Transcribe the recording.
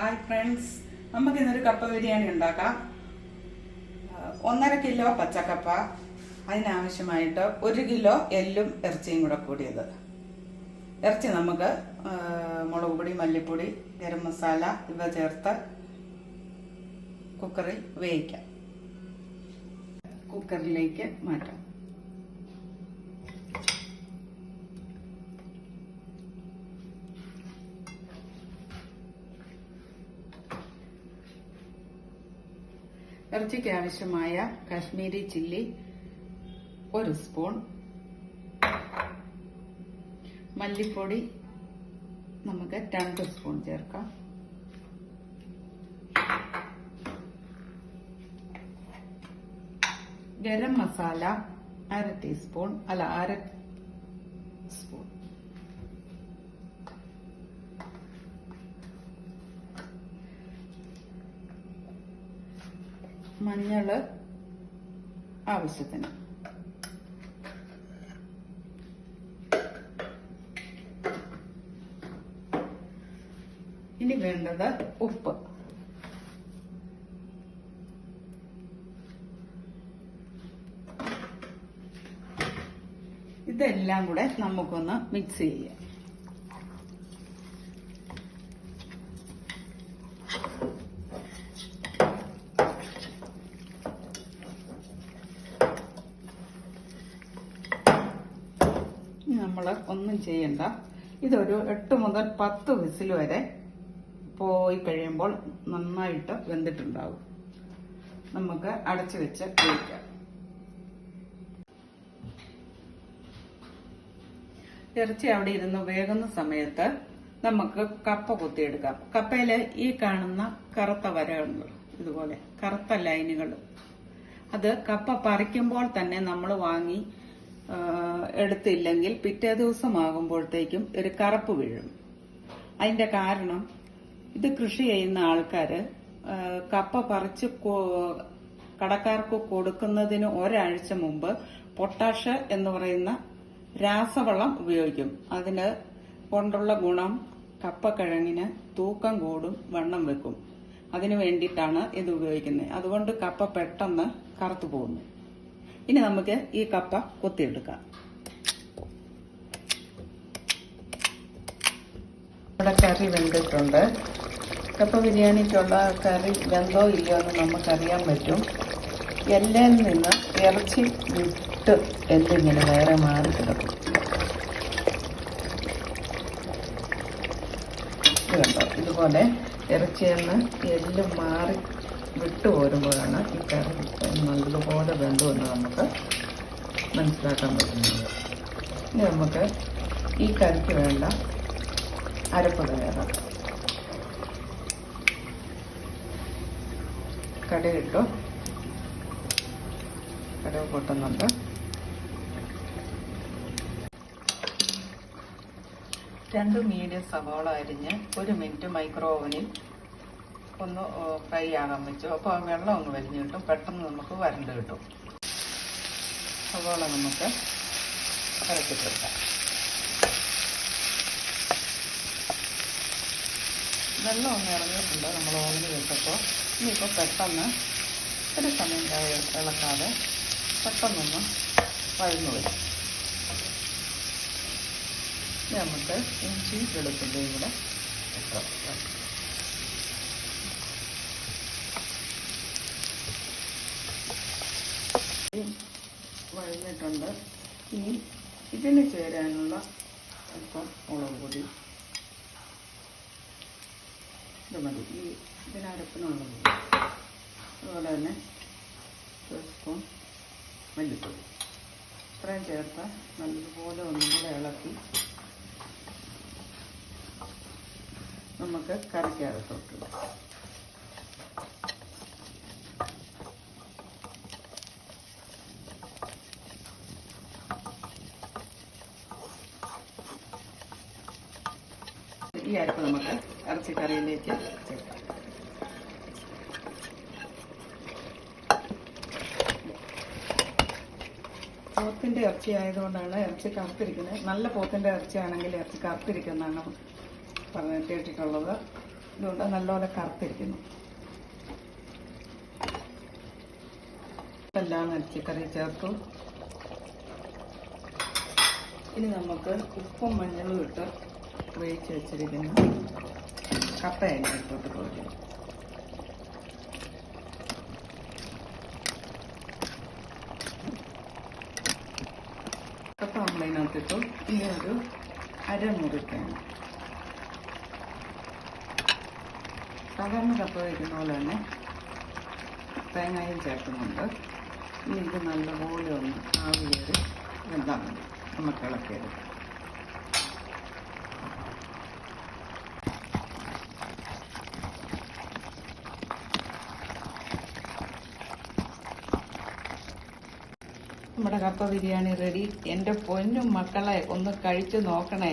Hi friends നമുക്ക് ഇന്നൊരു കപ്പ ബിരിയാണി ഉണ്ടാക്കാം. ഒന്നര കിലോ പച്ചക്കപ്പ അതിനാവശ്യമായിട്ട് ഒരു കിലോ എല്ലും ഇറച്ചിയും കൂടെ കൂടിയത്. ഇറച്ചി നമുക്ക് മുളക് പൊടി മല്ലിപ്പൊടി ഗരം മസാല ഇവ ചേർത്ത് കുക്കറിൽ വേവിക്കാം. കുക്കറിലേക്ക് മാറ്റാം. ഇറച്ചിക്ക് ആവശ്യമായ കാശ്മീരി ചില്ലി ഒരു സ്പൂൺ. മല്ലിപ്പൊടി നമുക്ക് രണ്ട് സ്പൂൺ ചേർക്കാം. ഗരം മസാല അര ടീസ്പൂൺ അല്ല അര സ്പൂൺ മഞ്ഞൾ ആവശ്യത്തിന്. ഇനി വേണ്ടത് ഉപ്പ്. ഇതെല്ലാം കൂടെ നമുക്കൊന്ന് മിക്സ് ചെയ്യാം. നമ്മൾ ഒന്നും ചെയ്യണ്ട. ഇതൊരു എട്ട് മുതൽ പത്ത് വിസിൽ വരെ പോയി കഴിയുമ്പോൾ നന്നായിട്ട് വെന്തിട്ടുണ്ടാവും. നമുക്ക് അടച്ചു വെച്ച് വേവിക്കാം ഇറച്ചി അവിടെ ഇരുന്ന് വേകുന്ന സമയത്ത് നമുക്ക് കപ്പ കുത്തിയെടുക്കാം. കപ്പയിൽ ഈ കാണുന്ന കറുത്ത വരകൾ ഇതുപോലെ കറുത്ത ലൈനുകൾ. അത് കപ്പ പറിക്കുമ്പോൾ തന്നെ നമ്മൾ വാങ്ങി എടുത്തില്ലെങ്കിൽ പിറ്റേ ദിവസമാകുമ്പോഴത്തേക്കും ഒരു കറുപ്പ് വീഴും. അതിന്റെ കാരണം ഇത് കൃഷി ചെയ്യുന്ന ആൾക്കാര് കപ്പ പറിച്ച് കടക്കാർക്ക് കൊടുക്കുന്നതിന് ഒരാഴ്ച മുമ്പ് പൊട്ടാഷ് എന്ന് പറയുന്ന രാസവളം ഉപയോഗിക്കും. അതിന് കൊണ്ടുള്ള ഗുണം കപ്പക്കിഴങ്ങിന് തൂക്കം കൂടും വണ്ണം വെക്കും. അതിനു വേണ്ടിയിട്ടാണ് ഇത് ഉപയോഗിക്കുന്നത്. അതുകൊണ്ട് കപ്പ പെട്ടെന്ന് കറുത്തു പോകുന്നു. ഇനി നമുക്ക് ഈ കപ്പ കൊത്തിയെടുക്കാം. ഇവിടെ കറി വെന്തിട്ടുണ്ട്. കപ്പ ബിരിയാണിക്കുള്ള കറി വെന്തോ ഇല്ലയോ എന്ന് നമുക്കറിയാൻ പറ്റും. എല്ലയിൽ നിന്ന് ഇറച്ചി വിട്ട് എല്ലിങ്ങനെ വേറെ മാറി കിടക്കും. ഇതുപോലെ ഇറച്ചിയിൽ നിന്ന് എല്ല് മാറി വിട്ടു പോരുമ്പോഴാണ് ഈ കറി നല്ലതുപോലെ വെന്തു നമുക്ക് മനസ്സിലാക്കാൻ പറ്റുന്നത്. ഇനി നമുക്ക് ഈ കറിക്ക് വേണ്ട അരപ്പ് തയ്യാറാക്കാം. കടയിട്ടു കടവ് പൊട്ടുന്നുണ്ട്. രണ്ട് മീഡിയം സവാള അരിഞ്ഞ് ഒരു മിനിറ്റ് മൈക്രോ ഓവനിൽ ഒന്ന് ഫ്രൈ ആകാൻ വെച്ചു അപ്പോൾ വെള്ളം ഒന്ന് വലിഞ്ഞ് കിട്ടും. പെട്ടെന്ന് നമുക്ക് വരണ്ട് കിട്ടും. അതുപോലെ നമുക്ക് ഇറക്കിട്ടെടുക്കാം വെള്ളം ഒന്ന് ഇറങ്ങിയിട്ടുണ്ട്. നമ്മൾ ഓവനിൽ വെച്ചപ്പോൾ ഇനിയിപ്പോൾ പെട്ടെന്ന് ഒരു സമയം ഇളക്കാതെ പെട്ടെന്നൊന്ന് വഴന്നു വരും. നമുക്ക് ഇഞ്ചി വെളുത്തുള്ളിയും കൂടെ ഇട്ട് വെക്കാം. ഈ വഴഞ്ഞിട്ടുണ്ട് ഇനി ഇതിന് ചേരാനുള്ള അല്പം മുളക് പൊടി. ഇത് മതി. ഈ ഇതിനരപ്പിനുള്ള പൊടി അതുപോലെ തന്നെ ഒരു മല്ലിപ്പൊടി. ഇത്രയും ചേർത്ത് നല്ലതുപോലെ ഒന്നും കൂടെ ഇളക്കി നമുക്ക് കറിക്കകത്തോട്ട് ഈ അരപ്പ് നമുക്ക്. ഇറച്ചിക്കറിയിലേക്ക് ചേർക്കാം. പോത്തിന്റെ ഇറച്ചി ആയതുകൊണ്ടാണ് ഇറച്ചി കറുത്തിരിക്കുന്നത്. നല്ല പോത്തിന്റെ ഇറച്ചി ആണെങ്കിൽ ഇറച്ചി കറുത്തിരിക്കുന്നതാണ് പറഞ്ഞ് കേട്ടിട്ടുള്ളത് ഇതുകൊണ്ട് നല്ലപോലെ കറുത്തിരിക്കുന്നു. എല്ലാം ഇറച്ചിക്കറി ചേർത്തു. ഇനി നമുക്ക് ഉപ്പും മഞ്ഞളും ഇട്ട് വേവിച്ച് വെച്ചിരിക്കുന്ന. കപ്പ അതിന്റെ ഇട്ടോട്ട് പോയി കപ്പ നമ്മളതിനകത്തിട്ടു ഇനി ഒരു അരമുറിക്കാണ്. സാധാരണ കപ്പ വയ്ക്കുന്ന പോലെ തന്നെ തേങ്ങയും ചേർക്കുന്നുണ്ട്. ഇനി ഇത് നല്ലപോലെ ഒന്ന് ആവിയേറി വെന്താൽ മതി. നമുക്ക് ഇളക്കിയത് നമ്മുടെ കപ്പ ബിരിയാണി റെഡി എന്റെ പൊന്നും മക്കളെ ഒന്ന് കഴിച്ചു നോക്കണേ.